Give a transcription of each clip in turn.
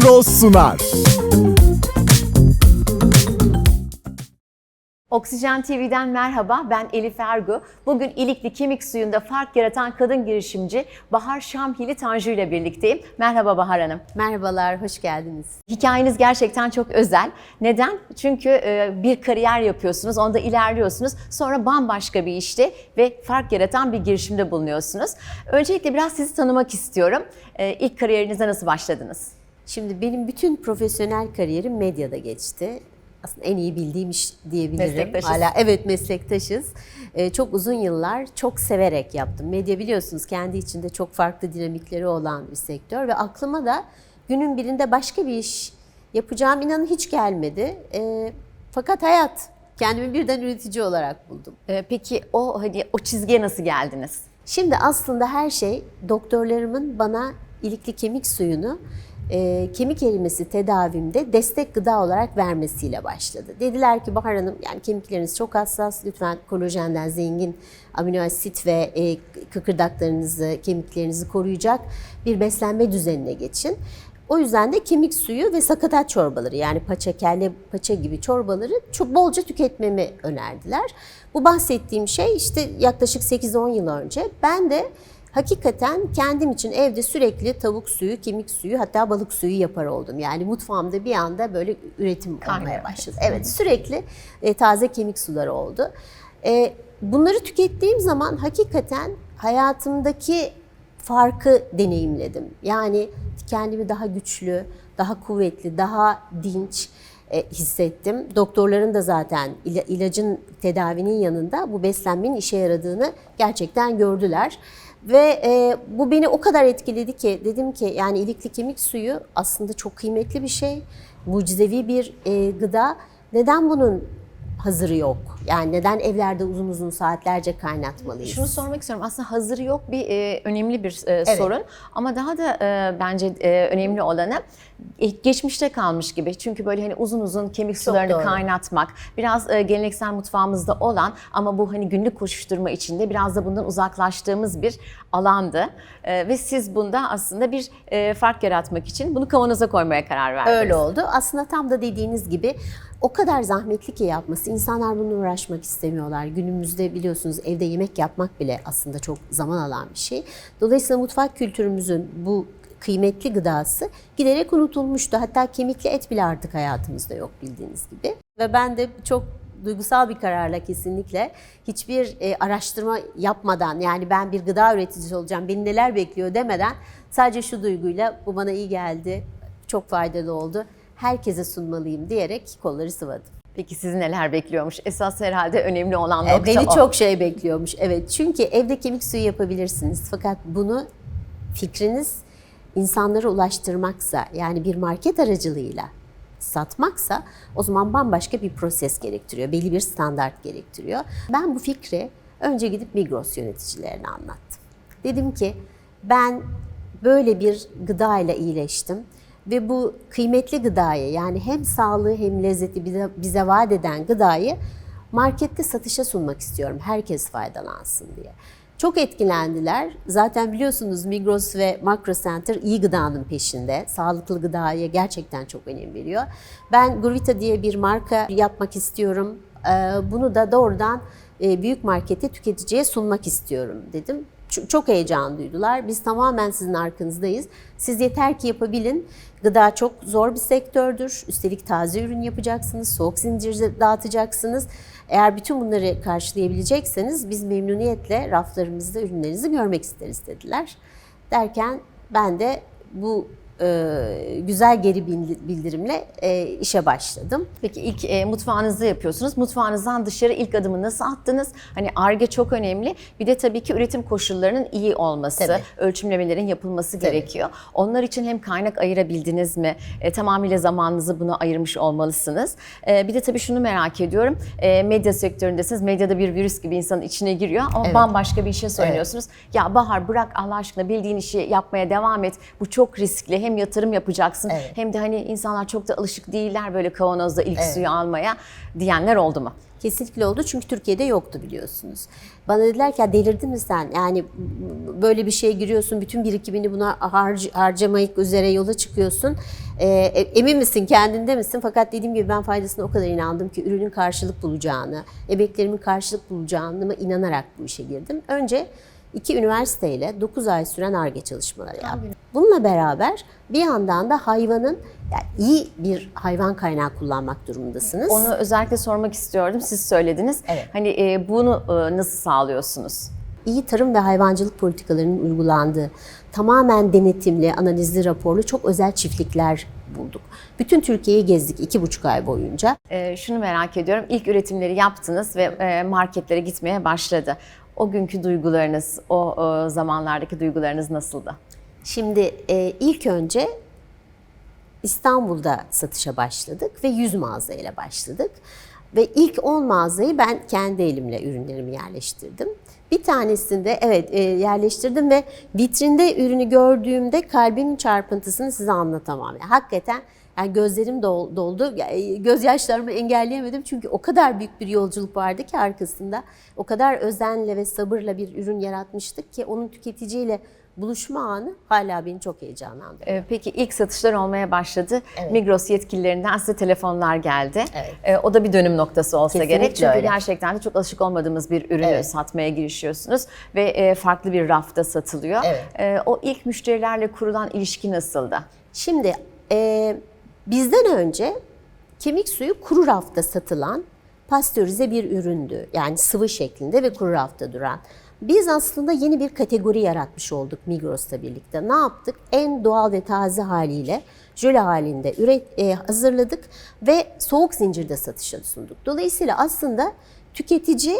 Migros sunar. Oksijen TV'den merhaba, ben Elif Ergu. Bugün İlikli Kemik Suyu'nda fark yaratan kadın girişimci Bahar Şamhili Tanju ile birlikteyim. Merhaba Bahar Hanım. Merhabalar, hoş geldiniz. Hikayeniz gerçekten çok özel. Neden? Çünkü e, bir kariyer yapıyorsunuz, onda ilerliyorsunuz. Sonra bambaşka bir işte ve fark yaratan bir girişimde bulunuyorsunuz. Öncelikle biraz sizi tanımak istiyorum. E, İlk kariyerinize nasıl başladınız? Şimdi benim bütün profesyonel kariyerim medyada geçti. Aslında en iyi bildiğim iş diyebilirim. Meslektaşız. Hala evet meslektaşız. Ee, çok uzun yıllar çok severek yaptım. Medya biliyorsunuz kendi içinde çok farklı dinamikleri olan bir sektör ve aklıma da günün birinde başka bir iş yapacağım inanın hiç gelmedi. Ee, fakat hayat kendimi birden üretici olarak buldum. E, Peki o hani o çizgiye nasıl geldiniz? Şimdi aslında her şey doktorlarımın bana ilikli kemik suyunu e, kemik erimesi tedavimde destek gıda olarak vermesiyle başladı. Dediler ki Bahar Hanım yani kemikleriniz çok hassas lütfen kolajenden zengin amino asit ve e, kıkırdaklarınızı, kemiklerinizi koruyacak bir beslenme düzenine geçin. O yüzden de kemik suyu ve sakatat çorbaları yani paça, kelle paça gibi çorbaları çok bolca tüketmemi önerdiler. Bu bahsettiğim şey işte yaklaşık 8-10 yıl önce. Ben de hakikaten kendim için evde sürekli tavuk suyu, kemik suyu hatta balık suyu yapar oldum. Yani mutfağımda bir anda böyle üretim olmaya başladı. Evet sürekli e, taze kemik suları oldu. E, bunları tükettiğim zaman hakikaten hayatımdaki farkı deneyimledim. Yani kendimi daha güçlü, daha kuvvetli, daha dinç e, hissettim. Doktorların da zaten ila- ilacın tedavinin yanında bu beslenmenin işe yaradığını gerçekten gördüler. Ve e, bu beni o kadar etkiledi ki dedim ki yani ilikli kemik suyu aslında çok kıymetli bir şey. Mucizevi bir e, gıda. Neden bunun hazırı yok? Yani neden evlerde uzun uzun saatlerce kaynatmalıyız? Şunu sormak istiyorum. Aslında hazırı yok bir e, önemli bir e, sorun ama daha da e, bence e, önemli olanı e, geçmişte kalmış gibi. Çünkü böyle hani uzun uzun kemik sularını doğru. kaynatmak biraz e, geleneksel mutfağımızda olan ama bu hani günlük koşuşturma içinde biraz da bundan uzaklaştığımız bir alandı. E, ve siz bunda aslında bir e, fark yaratmak için bunu kavanoza koymaya karar verdiniz. Öyle oldu. Aslında tam da dediğiniz gibi o kadar zahmetli ki yapması. İnsanlar bununla uğraşmak istemiyorlar. Günümüzde biliyorsunuz evde yemek yapmak bile aslında çok zaman alan bir şey. Dolayısıyla mutfak kültürümüzün bu kıymetli gıdası giderek unutulmuştu. Hatta kemikli et bile artık hayatımızda yok bildiğiniz gibi. Ve ben de çok duygusal bir kararla kesinlikle hiçbir e, araştırma yapmadan yani ben bir gıda üreticisi olacağım beni neler bekliyor demeden sadece şu duyguyla bu bana iyi geldi çok faydalı oldu herkese sunmalıyım diyerek kolları sıvadım. Peki sizi neler bekliyormuş? Esas herhalde önemli olan E, nokta Beni o. çok şey bekliyormuş. Evet çünkü evde kemik suyu yapabilirsiniz. Fakat bunu fikriniz insanlara ulaştırmaksa yani bir market aracılığıyla satmaksa o zaman bambaşka bir proses gerektiriyor. Belli bir standart gerektiriyor. Ben bu fikri önce gidip Migros yöneticilerine anlattım. Dedim ki ben böyle bir gıdayla iyileştim ve bu kıymetli gıdayı yani hem sağlığı hem lezzeti bize, bize vaat eden gıdayı markette satışa sunmak istiyorum. Herkes faydalansın diye. Çok etkilendiler. Zaten biliyorsunuz Migros ve Makro Center iyi gıdanın peşinde. Sağlıklı gıdaya gerçekten çok önem veriyor. Ben Gurvita diye bir marka yapmak istiyorum. Ee, Bunu da doğrudan e, büyük markete tüketiciye sunmak istiyorum dedim. Çok heyecan duydular. Biz tamamen sizin arkanızdayız. Siz yeter ki yapabilin. Gıda çok zor bir sektördür. Üstelik taze ürün yapacaksınız, soğuk zincirde dağıtacaksınız. Eğer bütün bunları karşılayabilecekseniz biz memnuniyetle raflarımızda ürünlerinizi görmek isteriz dediler. Derken ben de bu güzel geri bildi- bildirimle e, işe başladım. Peki ilk e, mutfağınızda yapıyorsunuz. Mutfağınızdan dışarı ilk adımı nasıl attınız? Hani ARGE çok önemli. Bir de tabii ki üretim koşullarının iyi olması, Tabii. ölçümlemelerin yapılması gerekiyor. Onlar için hem kaynak ayırabildiniz mi? E, tamamıyla zamanınızı buna ayırmış olmalısınız. E, bir de tabii şunu merak ediyorum. E, medya sektöründesiniz. Medyada bir virüs gibi insanın içine giriyor ama Evet. bambaşka bir işe söylüyorsunuz. Ya Bahar bırak Allah aşkına bildiğin işi yapmaya devam et. Bu çok riskli. Hem hem yatırım yapacaksın Evet. hem de hani insanlar çok da alışık değiller böyle kavanozda ilk Evet. suyu almaya diyenler oldu mu? Kesinlikle oldu çünkü Türkiye'de yoktu biliyorsunuz. Bana dediler ki "Ya delirdin mi sen? Yani böyle bir şeye giriyorsun, bütün birikimini buna harc- harcamak üzere yola çıkıyorsun. Ee, e, emin misin, kendinde misin? Fakat dediğim gibi ben faydasına o kadar inandım ki ürünün karşılık bulacağını, emeklerimin karşılık bulacağını inanarak bu işe girdim. Önce iki üniversiteyle 9 ay süren ARGE çalışmaları yaptım. Bununla beraber bir yandan da hayvanın yani iyi bir hayvan kaynağı kullanmak durumundasınız. Onu özellikle sormak istiyordum. Siz söylediniz. Evet. Hani e, bunu e, nasıl sağlıyorsunuz? iyi tarım ve hayvancılık politikalarının uygulandığı, tamamen denetimli, analizli, raporlu çok özel çiftlikler bulduk. Bütün Türkiye'yi gezdik iki buçuk ay boyunca. E, şunu merak ediyorum. İlk üretimleri yaptınız ve e, marketlere gitmeye başladı. O günkü duygularınız, o zamanlardaki duygularınız nasıldı? Şimdi e, ilk önce İstanbul'da satışa başladık ve 100 mağazayla başladık. Ve ilk 10 mağazayı ben kendi elimle ürünlerimi yerleştirdim. Bir tanesinde evet e, yerleştirdim ve vitrinde ürünü gördüğümde kalbimin çarpıntısını size anlatamam. Yani hakikaten yani gözlerim dol- doldu. Yani gözyaşlarımı engelleyemedim çünkü o kadar büyük bir yolculuk vardı ki arkasında. O kadar özenle ve sabırla bir ürün yaratmıştık ki onun tüketiciyle buluşma anı hala beni çok heyecanlandırıyor. E, peki ilk satışlar olmaya başladı. Migros yetkililerinden size telefonlar geldi. Evet. E, o da bir dönüm noktası olsa Kesinlikle gerek. Çünkü öyle. gerçekten de çok alışık olmadığımız bir ürünü Evet. satmaya girişiyorsunuz ve e, farklı bir rafta satılıyor. Evet. E, o ilk müşterilerle kurulan ilişki nasıldı? Şimdi e, bizden önce kemik suyu kuru rafta satılan pastörize bir üründü. Yani sıvı şeklinde ve kuru rafta duran. Biz aslında yeni bir kategori yaratmış olduk Migros'la birlikte. Ne yaptık? En doğal ve taze haliyle jöle halinde üret, e, hazırladık ve soğuk zincirde satışa sunduk. Dolayısıyla aslında tüketici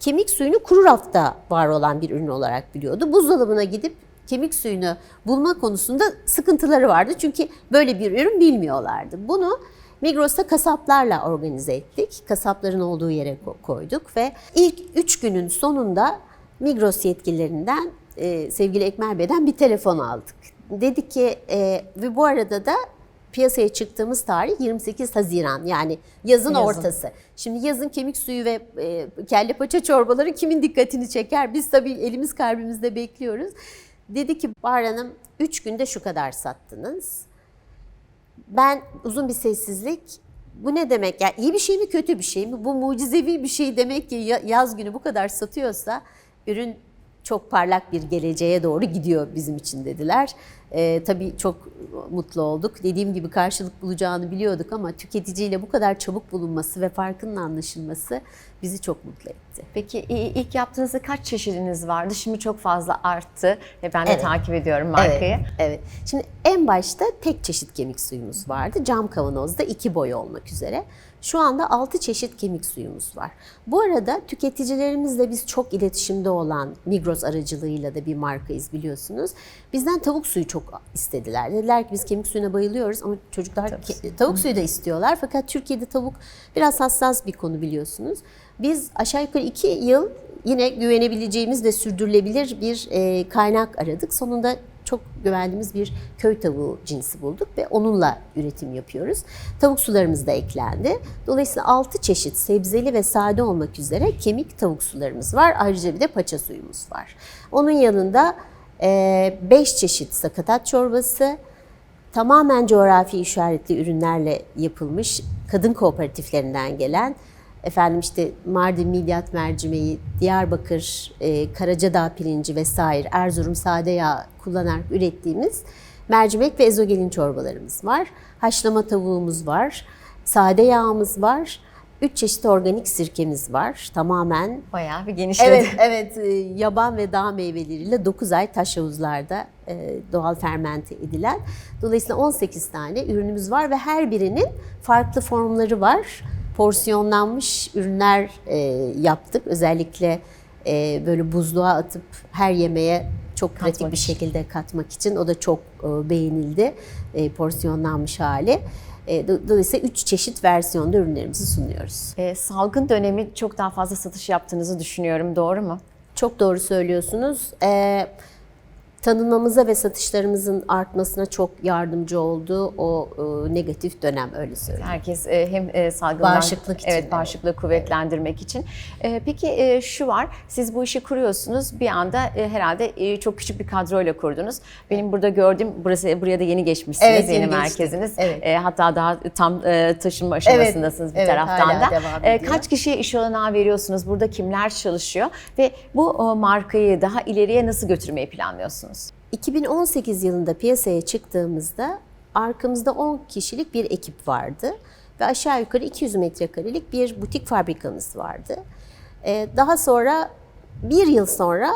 kemik suyunu kuru rafta var olan bir ürün olarak biliyordu. Buzdolabına gidip kemik suyunu bulma konusunda sıkıntıları vardı. Çünkü böyle bir ürün bilmiyorlardı. Bunu Migros'ta kasaplarla organize ettik. Kasapların olduğu yere ko- koyduk ve ilk üç günün sonunda Migros yetkililerinden e, sevgili Ekmel Bey'den bir telefon aldık. Dedik ki e, ve bu arada da piyasaya çıktığımız tarih 28 Haziran yani yazın, Yazın. ortası. Şimdi yazın kemik suyu ve e, kelle paça çorbaları kimin dikkatini çeker? Biz tabii elimiz kalbimizde bekliyoruz. Dedi ki Bahar Hanım 3 günde şu kadar sattınız. Ben uzun bir sessizlik. Bu ne demek? Yani iyi bir şey mi kötü bir şey mi? Bu mucizevi bir şey demek ki ya- yaz günü bu kadar satıyorsa ürün çok parlak bir geleceğe doğru gidiyor bizim için dediler. Ee, tabii çok mutlu olduk. Dediğim gibi karşılık bulacağını biliyorduk ama tüketiciyle bu kadar çabuk bulunması ve farkının anlaşılması bizi çok mutlu etti. Peki ilk yaptığınızda kaç çeşidiniz vardı? Şimdi çok fazla arttı ben de Evet. takip ediyorum markayı. Evet, evet. Şimdi en başta tek çeşit kemik suyumuz vardı. Cam kavanozda iki boy olmak üzere. Şu anda altı çeşit kemik suyumuz var. Bu arada tüketicilerimizle biz çok iletişimde olan Migros aracılığıyla da bir markayız biliyorsunuz. Bizden tavuk suyu çok istediler. Dediler ki biz kemik suyuna bayılıyoruz ama çocuklar ke- tavuk suyu da istiyorlar. Fakat Türkiye'de tavuk biraz hassas bir konu biliyorsunuz. Biz aşağı yukarı iki yıl yine güvenebileceğimiz ve sürdürülebilir bir e, kaynak aradık. Sonunda çok güvendiğimiz bir köy tavuğu cinsi bulduk ve onunla üretim yapıyoruz. Tavuk sularımız da eklendi. Dolayısıyla 6 çeşit sebzeli ve sade olmak üzere kemik tavuk sularımız var. Ayrıca bir de paça suyumuz var. Onun yanında 5 çeşit sakatat çorbası, tamamen coğrafi işaretli ürünlerle yapılmış kadın kooperatiflerinden gelen efendim işte Mardin Midyat mercimeği, Diyarbakır e, Karacadağ pirinci vesaire Erzurum sade yağ kullanarak ürettiğimiz mercimek ve ezogelin çorbalarımız var. Haşlama tavuğumuz var. Sade yağımız var. Üç çeşit organik sirkemiz var. Tamamen Bayağı bir genişledi. Evet, evet. e, Yaban ve dağ meyveleriyle 9 ay taş havuzlarda e, doğal fermente edilen. Dolayısıyla 18 tane ürünümüz var ve her birinin farklı formları var. Porsiyonlanmış ürünler e, yaptık. Özellikle böyle buzluğa atıp her yemeğe çok pratik Katmak bir şekilde katmak için. O da çok beğenildi. Porsiyonlanmış hali. E, do- dolayısıyla 3 çeşit versiyonda ürünlerimizi sunuyoruz. E, salgın dönemi çok daha fazla satış yaptığınızı düşünüyorum. Doğru mu? Çok doğru söylüyorsunuz. Ee, tanınmamıza ve satışlarımızın artmasına çok yardımcı oldu o e, negatif dönem öyle söyleyeyim. Herkes e, hem e, salgından, Bağışıklık için, evet evet. bağışıklığı kuvvetlendirmek için. E, Peki e, şu var, siz bu işi kuruyorsunuz. Bir anda e, herhalde e, çok küçük bir kadroyla kurdunuz. Benim burada gördüğüm, burası buraya da yeni geçmişsiniz, Evet, yeni, yeni merkeziniz. Evet. E, hatta daha tam e, taşınma aşamasındasınız bir evet, taraftan hala da. E, kaç kişiye iş olanağı veriyorsunuz? Burada kimler çalışıyor? Ve bu o, markayı daha ileriye nasıl götürmeyi planlıyorsunuz? 2018 yılında piyasaya çıktığımızda arkamızda 10 kişilik bir ekip vardı ve aşağı yukarı 200 metrekarelik bir butik fabrikamız vardı. Ee, Daha sonra bir yıl sonra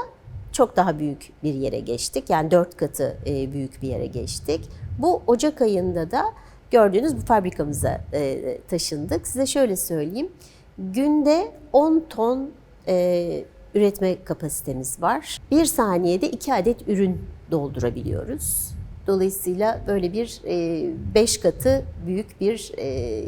çok daha büyük bir yere geçtik. Yani dört katı e, büyük bir yere geçtik. Bu Ocak ayında da gördüğünüz bu fabrikamıza e, taşındık. Size şöyle söyleyeyim. Günde 10 ton e, üretme kapasitemiz var. Bir saniyede 2 adet ürün doldurabiliyoruz. Dolayısıyla böyle bir 5 katı büyük bir e,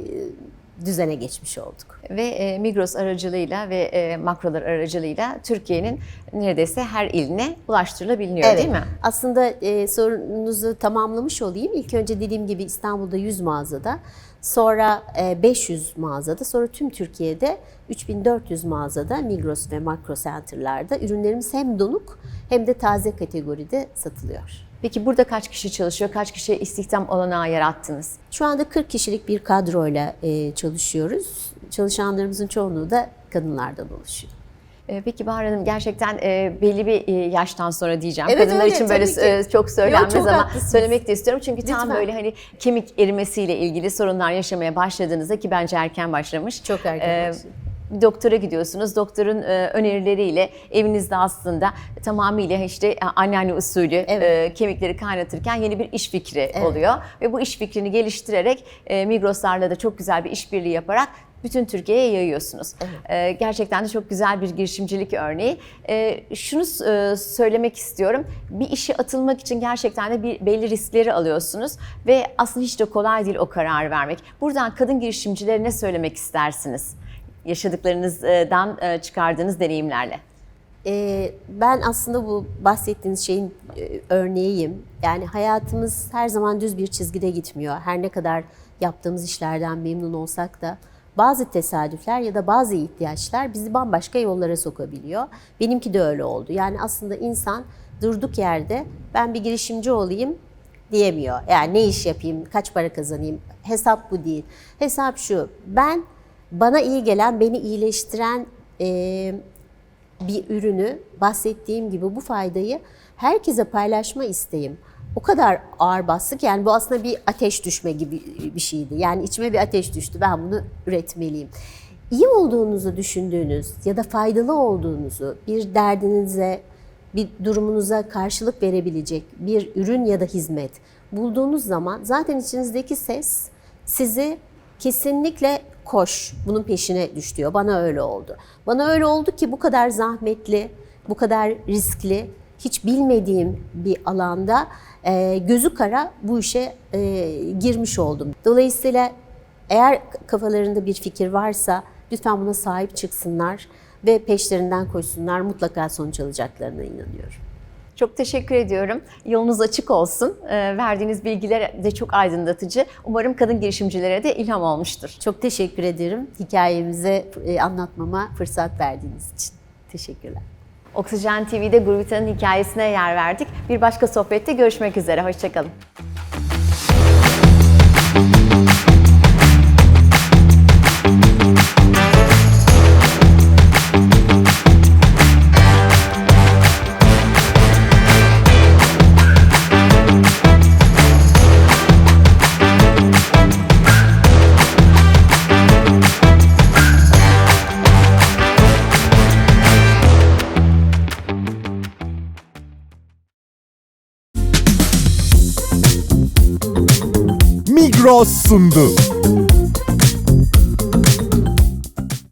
düzene geçmiş olduk. Ve e, Migros aracılığıyla ve e, makrolar aracılığıyla Türkiye'nin neredeyse her iline ulaştırılabiliyor değil mi? Aslında e, sorunuzu tamamlamış olayım. İlk önce dediğim gibi İstanbul'da 100 mağazada, sonra e, 500 mağazada, sonra tüm Türkiye'de 3400 mağazada Migros ve Makro Center'larda ürünlerimiz hem donuk hem de taze kategoride satılıyor. Peki burada kaç kişi çalışıyor? Kaç kişiye istihdam olanağı yarattınız? Şu anda 40 kişilik bir kadroyla e, çalışıyoruz. Çalışanlarımızın çoğunluğu da kadınlardan oluşuyor. E, Peki Bahar Hanım gerçekten e, belli bir yaştan sonra diyeceğim. Evet, Kadınlar öyle, için böyle ki. çok söylenmez çok ama haklısınız. söylemek de istiyorum. Çünkü tam Lütfen. böyle hani kemik erimesiyle ilgili sorunlar yaşamaya başladığınızda ki bence erken başlamış. Çok erken başladı. Bir doktora gidiyorsunuz. Doktorun e, önerileriyle evinizde aslında tamamıyla işte e, anneanne usulü Evet. e, kemikleri kaynatırken yeni bir iş fikri oluyor. Ve bu iş fikrini geliştirerek e, Migros'larla da çok güzel bir işbirliği yaparak bütün Türkiye'ye yayıyorsunuz. E, gerçekten de çok güzel bir girişimcilik örneği. Şunu e, söylemek istiyorum. Bir işe atılmak için gerçekten de bir belli riskleri alıyorsunuz ve aslında hiç de kolay değil o kararı vermek. Buradan kadın girişimcilere ne söylemek istersiniz? Yaşadıklarınızdan e, çıkardığınız deneyimlerle. Ee, ben aslında bu bahsettiğiniz şeyin e, örneğiyim. Yani hayatımız her zaman düz bir çizgide gitmiyor. Her ne kadar yaptığımız işlerden memnun olsak da bazı tesadüfler ya da bazı ihtiyaçlar bizi bambaşka yollara sokabiliyor. Benimki de öyle oldu. Yani aslında insan durduk yerde ben bir girişimci olayım diyemiyor. Yani ne iş yapayım, kaç para kazanayım? Hesap bu değil. Hesap şu. Ben bana iyi gelen, beni iyileştiren e, bir ürünü bahsettiğim gibi bu faydayı herkese paylaşma isteğim o kadar ağır bastı ki yani bu aslında bir ateş düşme gibi bir şeydi. Yani içime bir ateş düştü. Ben bunu üretmeliyim. İyi olduğunuzu düşündüğünüz ya da faydalı olduğunuzu bir derdinize, bir durumunuza karşılık verebilecek bir ürün ya da hizmet bulduğunuz zaman zaten içinizdeki ses sizi kesinlikle koş, bunun peşine düş diyor. Bana öyle oldu. Bana öyle oldu ki bu kadar zahmetli, bu kadar riskli, hiç bilmediğim bir alanda e, gözü kara bu işe e, girmiş oldum. Dolayısıyla eğer kafalarında bir fikir varsa lütfen buna sahip çıksınlar ve peşlerinden koşsunlar. Mutlaka sonuç alacaklarına inanıyorum. Çok teşekkür ediyorum. Yolunuz açık olsun. E, verdiğiniz bilgiler de çok aydınlatıcı. Umarım kadın girişimcilere de ilham olmuştur. Çok teşekkür ederim hikayemize e, anlatmama fırsat verdiğiniz için. Teşekkürler. Oksijen TV'de Gurvita'nın hikayesine yer verdik. Bir başka sohbette görüşmek üzere. Hoşçakalın. Sundu.